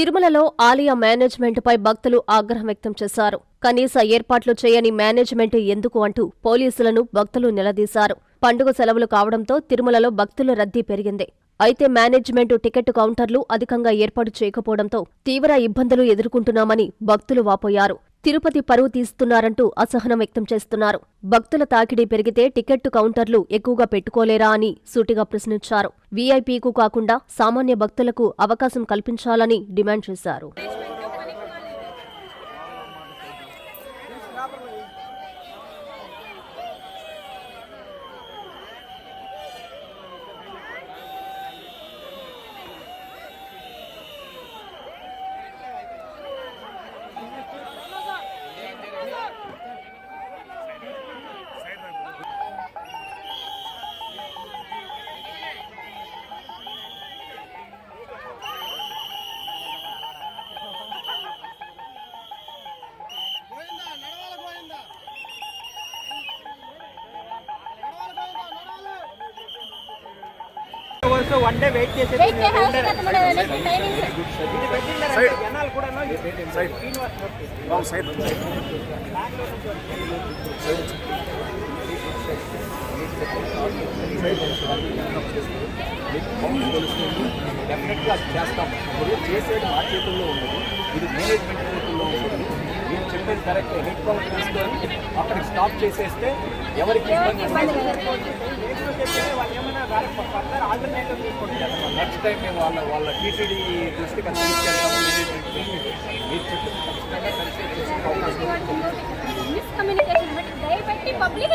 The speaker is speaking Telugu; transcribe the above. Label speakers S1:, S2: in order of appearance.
S1: తిరుమలలో ఆలయ మేనేజ్మెంట్పై భక్తులు ఆగ్రహం వ్యక్తం చేశారు. కనీస ఏర్పాట్లు చేయని మేనేజ్మెంట్ ఎందుకు అంటూ పోలీసులను భక్తులు నిలదీశారు. పండుగ సెలవులు కావడంతో తిరుమలలో భక్తుల రద్దీ పెరిగింది. అయితే మేనేజ్మెంట్ టికెట్ కౌంటర్లు అధికంగా ఏర్పాటు చేయకపోవడంతో తీవ్ర ఇబ్బందులు ఎదుర్కొంటున్నామని భక్తులు వాపోయారు. తిరుపతి పరువు తీస్తున్నారంటూ అసహనం వ్యక్తం చేస్తున్నారు. భక్తుల తాకిడి పెరిగితే టికెట్టు కౌంటర్లు ఎక్కువగా పెట్టుకోలేరా అని సూటిగా ప్రశ్నించారు. వీఐపీకు కాకుండా సామాన్య భక్తులకు అవకాశం కల్పించాలని డిమాండ్ చేశారు.
S2: అవర్స్ వన్ డే వెయిట్ పెట్టిండారంటే జనాలు కూడా.
S3: డెఫినెట్గా చేస్తాం. ఇప్పుడు చేసేది మా చేతుల్లో ఉండదు ఇది మేనేజ్మెంట్ చేతుల్లో ఉంటుంది మీరు చెప్పేది కరెక్ట్ హెడ్ కౌంట్ తీసుకొని అక్కడికి స్టాప్ చేసేస్తే ఎవరికి ఇబ్బంది నెక్స్ట్ టైం మేము వాళ్ళ వాళ్ళ టీటీడీ దృష్టికి అది తీసుకెళ్తాము.
S4: మిస్కమ్యూనికేషన్ బట్టి దయపెట్టి పబ్లిక్